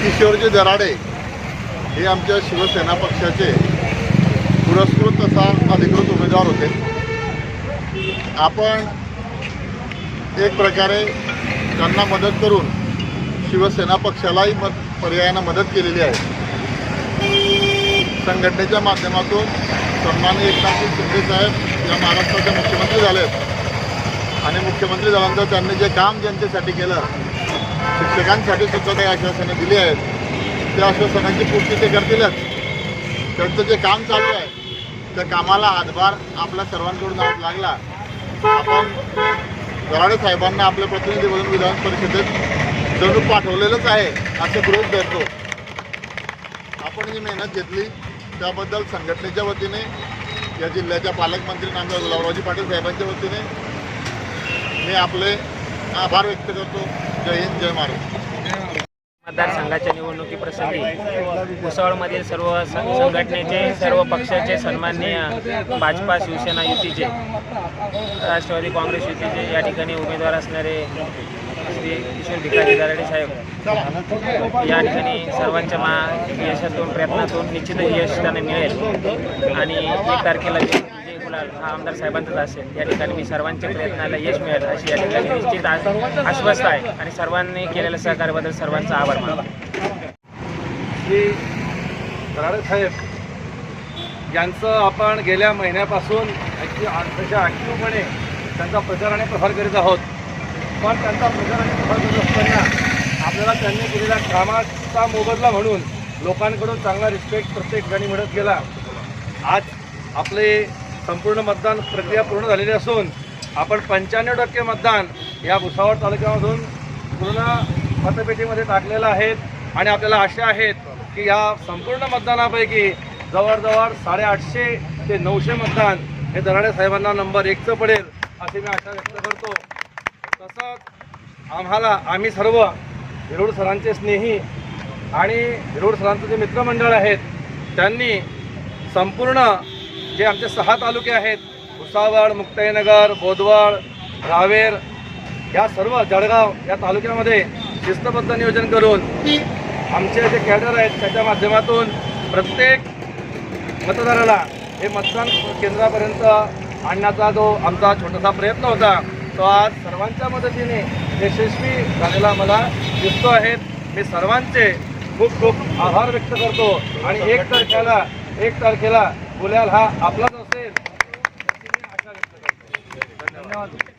किशोरजी दराडे हे आमच्या शिवसेना पक्षाचे पुरस्कृत तसा अधिकृत उमेदवार होते. आपण एक प्रकारे त्यांना मदत करून शिवसेना पक्षालाही मत पर्यायानं मदत केलेली आहे. संघटनेच्या माध्यमातून सन्माननीय एकनाथजी शिंदे साहेब या महाराष्ट्राचे मुख्यमंत्री झाले आहेत आणि मुख्यमंत्री झाल्यानंतर त्यांनी जे काम जनतेसाठी केलं शिक्षकांसाठी सुद्धा काही आश्वासनं दिली आहेत. त्या आश्वासनांची पूर्ती ते करतीलच. त्यांचं जे काम चालू आहे त्या कामाला हातभार आपल्या सर्वांकडून आज लागला. आपण गराडे साहेबांना आपल्या प्रतिनिधी म्हणून विधान परिषदेत जणू पाठवलेलंच आहे असं गृहीत धरतो आपण जी मेहनत घेतली. त्याबद्दल संघटनेच्या वतीने या जिल्ह्याच्या पालकमंत्री नामदार गुलाबरावजी पाटील साहेबांच्या वतीने मी आपले आभार व्यक्त करतो. जय हिंद जय महाराष्ट्र. मतदारसंघाच्या निवडणुकीप्रसंगी भुसावळमधील सर्व संघटनेचे सर्व पक्षाचे सन्माननीय भाजपा शिवसेना युतीचे राष्ट्रवादी काँग्रेस युतीचे या ठिकाणी उमेदवार असणारे श्री किशोर भिकाजी दराडे साहेब. या ठिकाणी सर्वांच्या मा यशातून प्रयत्नातून निश्चितच यश त्यांना मिळेल. आणि एक तारखेला जे हा आमदार साहेबांचाच असेल या ठिकाणी मी सर्वांच्या प्रयत्नाला यश मिळेल अशी या ठिकाणी निश्चित आश्वस्त आहे आणि सर्वांनी केलेल्या सहकार्याबद्दल सर्वांचा आभार मानतो. श्री साहेब यांचं आपण गेल्या महिन्यापासून अगदी ॲक्टिव्हपणे त्यांचा प्रचार आणि प्रसार करीत आहोत. पण त्यांचा प्रचार आणि प्रसार करत असताना आपल्याला त्यांनी केलेल्या कामाचा मोबदला म्हणून लोकांकडून चांगला रिस्पेक्ट प्रत्येक ठिकाणी मिळत गेला. आज आपले संपूर्ण मतदान प्रक्रिया पूर्ण झालेली असून आपण पंच्याण्णव टक्के मतदान या भुसावळ तालुक्यामधून पूर्ण मतपेटीमध्ये टाकलेलं आहेत आणि आपल्याला आशा आहेत की या संपूर्ण मतदानापैकी जवळजवळ साडेआठशे ते नऊशे मतदान हे दराडे साहेबांना नंबर एकचं पडेल अशी मी आशा व्यक्त करतो. तसंच आम्हाला आम्ही सर्व हिरोड सरांचे स्नेही आणि हिरोड सरांचं जे मित्रमंडळ आहेत त्यांनी संपूर्ण जे आमचे सहा तालुके आहेत भुसावळ मुक्ताईनगर बोदवड रावेर या सर्व जळगाव या तालुक्यामध्ये शिस्तबद्ध नियोजन करून आमचे जे कॅडर आहेत त्याच्या माध्यमातून प्रत्येक मतदाराला हे मतदान केंद्रापर्यंत आणण्याचा जो आमचा छोटासा प्रयत्न होता तो आज सर्वांच्या मदतीने यशस्वी झालेला मला दिसतो आहेत मी सर्वांचे खूप खूप आभार व्यक्त करतो. आणि एक तारखेला एक तारखेला गुलाल हा आपलाच असेल. धन्यवाद.